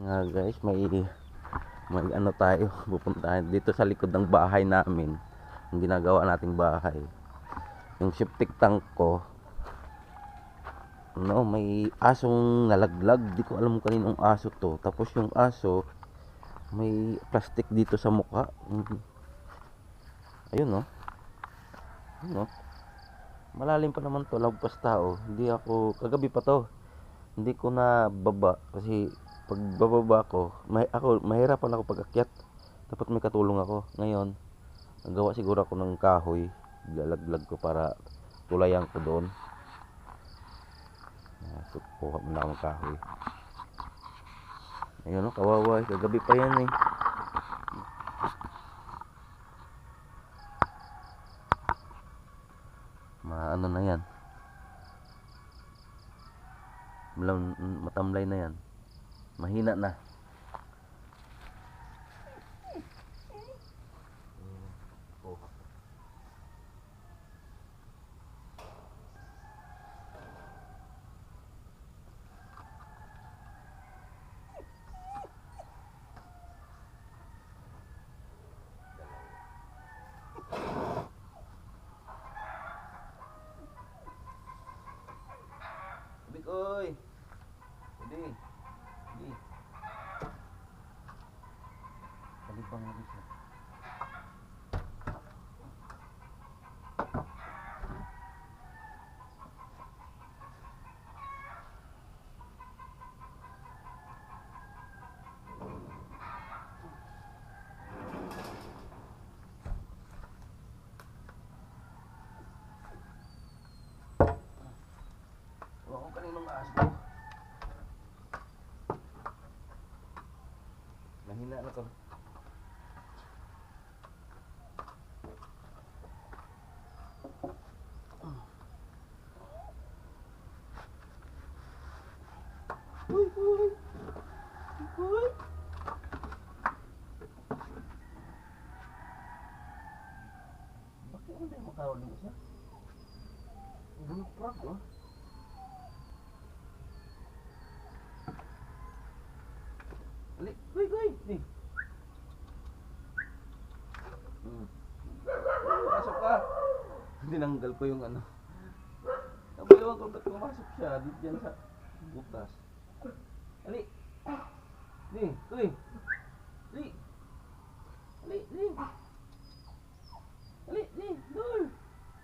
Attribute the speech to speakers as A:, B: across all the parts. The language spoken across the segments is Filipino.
A: nga guys, may may ano tayo, pupuntahan dito sa likod ng bahay namin. Yung ginagawa nating bahay. Yung septic tank ko. No, may asong nalaglag. Di ko alam kaninong aso to. Tapos yung aso, may plastic dito sa mukha. Mm. Ayun no. Ayun no. Malalim pa naman to, lagpas tao. Hindi ako, kagabi pa to. Hindi ko na baba kasi pag ko, may, ako, mahirapan ako pag-akyat. Dapat may katulong ako. Ngayon, nagawa siguro ako ng kahoy. Lalaglag ko para tulayan ko doon. Ah, so, kuha mo na akong kahoy. Ayun o, kawawa. Kagabi pa yan eh. Maano na yan. Matamlay na yan. Mahina na. Mahina na to. Uy, uy. Uy. Bakit hindi makaulit siya? Buluprak, oh. Ali, goy, goy. Di. Hmm. Pasok ka. Tinanggal ko yung ano. Nabayawan ko ba't pumasok siya. Dito sa butas. Ali. Di, goy. Ali. Ali, di. Ali, di. Doon.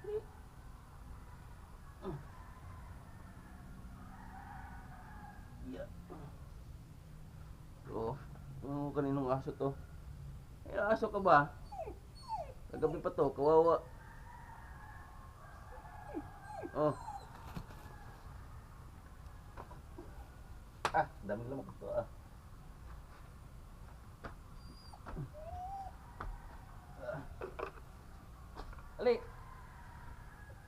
A: Ali. Yeah. Kaninong aso to? Ay, aso ka ba? Kagabi pa to, kawawa. Oh. Ah, daming lamok to ah. Ah. Ali.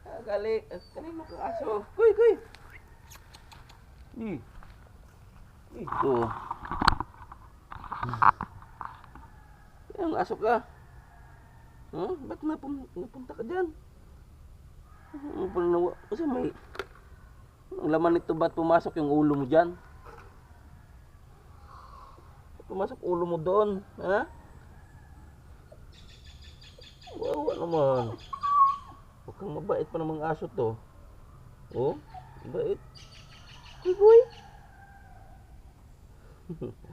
A: Ah, gali. Ah, Kanino ka aso? Kuy, kuy. Ni. Ito. Ang aso ka. Huh? Ba't napun napunta ka dyan? Ano? Kasi may... Ang laman nito ba't pumasok yung ulo mo dyan? Pumasok ulo mo doon, ha? Wawa naman. Huwag kang mabait pa namang aso to. Oh, bait. Uy, boy.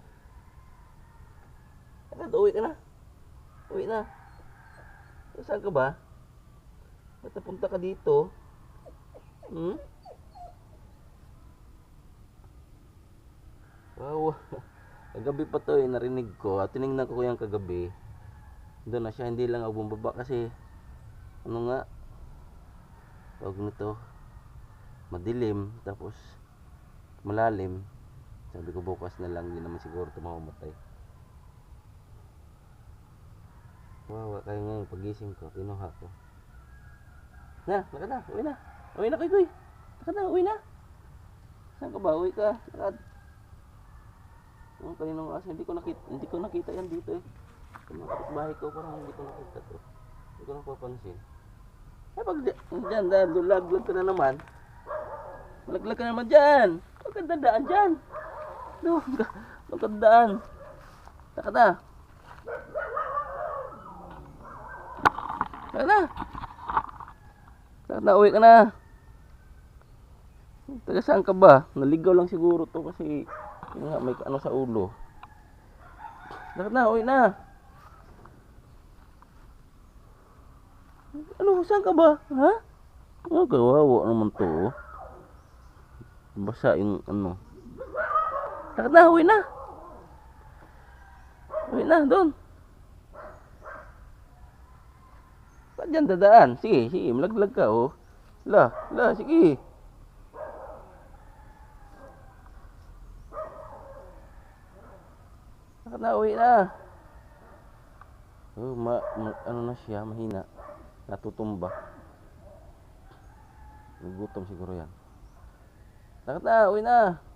A: Ano, uwi ka na. Uwi na. Saan ka ba? Ba't napunta ka dito? Hmm? Wow. Kagabi pa to eh, narinig ko. At tinignan ko yung kagabi. Doon na siya, hindi lang ako bumaba kasi ano nga, tawag nito, madilim, tapos malalim. Sabi ko bukas na lang, hindi naman siguro ito mamamatay. Wawa kayo ngayon, pagising ko, kinuha ko. Na, lakad na, uwi na. Uwi na, kuy, kuy. Lakad na, uwi na. Saan ka ba? Uwi ka. Lakad. Ang kaninong aso, hindi ko nakita, hindi ko nakita yan dito eh. Kumakit bahay ko, parang hindi ko nakita to. Hindi ko napapansin. Eh, pag dyan, dyan, laglag ka na naman. Laglag ka naman dyan. Huwag kang dadaan dyan. No, Ang tandaan. Taka na. Taka na. Taka na, uwi ka na. Taga saan ka ba? Naligaw lang siguro to kasi yun nga, may ano sa ulo. Taka na, uwi na. Ano, saan ka ba? Ha? Oh, kawawa naman to. oh. Basa yung ano. Taka na, uwi na. Uwi na, doon. Dyan dadaan? Sige, sige, malaglag ka, oh. La, la, sige. Taka na, uwi na. Oh, ma, ma- ano na siya, mahina. Natutumba. Nagutom siguro yan. Taka na, uwi na.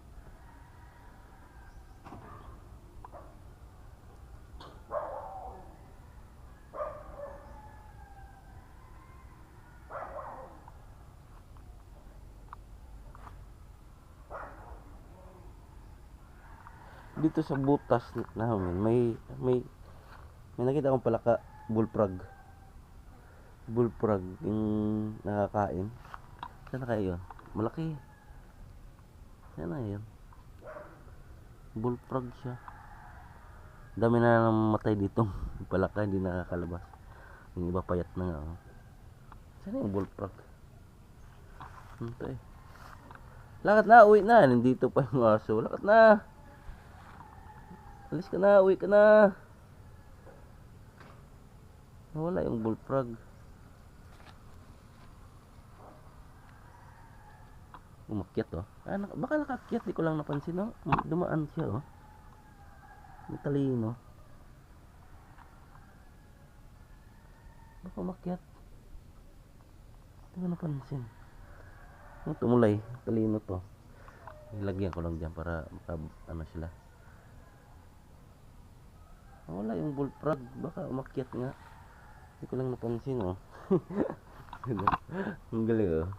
A: Dito sa butas namin may may may nakita akong palaka bullfrog. Bullfrog yung nakakain. Saan na kaya yun? Malaki. Saan na yun? Bullfrog siya. Dami na namatay dito. Palaka hindi nakakalabas. Yung iba payat na nga oh. saan yung bullfrog? Ano to eh? Lakad na uwi na. Nandito pa yung aso. Lakad na Alis ka na, uwi ka na. Wala yung bullfrog. Umakyat oh. Ah, baka nakakyat, di ko lang napansin oh. Dumaan siya oh. May talino. Baka umakyat. Di ko napansin. Tumulay. Talino to. Ilagyan ko lang dyan para maka, ano sila. Wala yung bullfrog. Baka umakyat nga. Hindi ko lang napansin, oh. Ang galing, oh.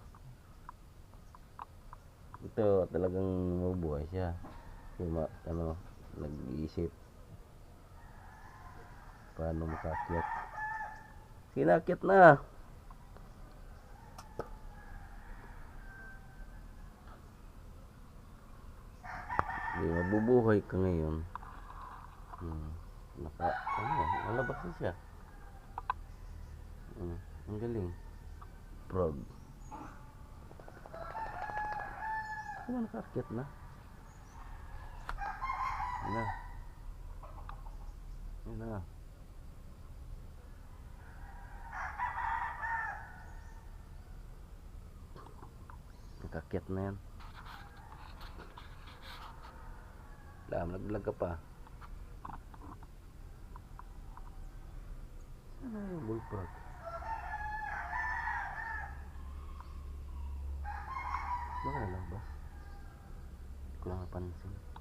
A: Ito, talagang mabuhay siya. Kasi ma, ano, nag-iisip. Paano makakyat. Kinakyat na. Hindi, mabubuhay ka ngayon. Hmm. Naka, ano, nalabas na siya. Hmm. Ang galing. Frog. Ano nakaakyat na? Yan na. Yan na. Nakaakyat na yan. Wala, naglag ka pa. Ano yung bullfrog? Baka nalabas. Hindi ko lang napansin.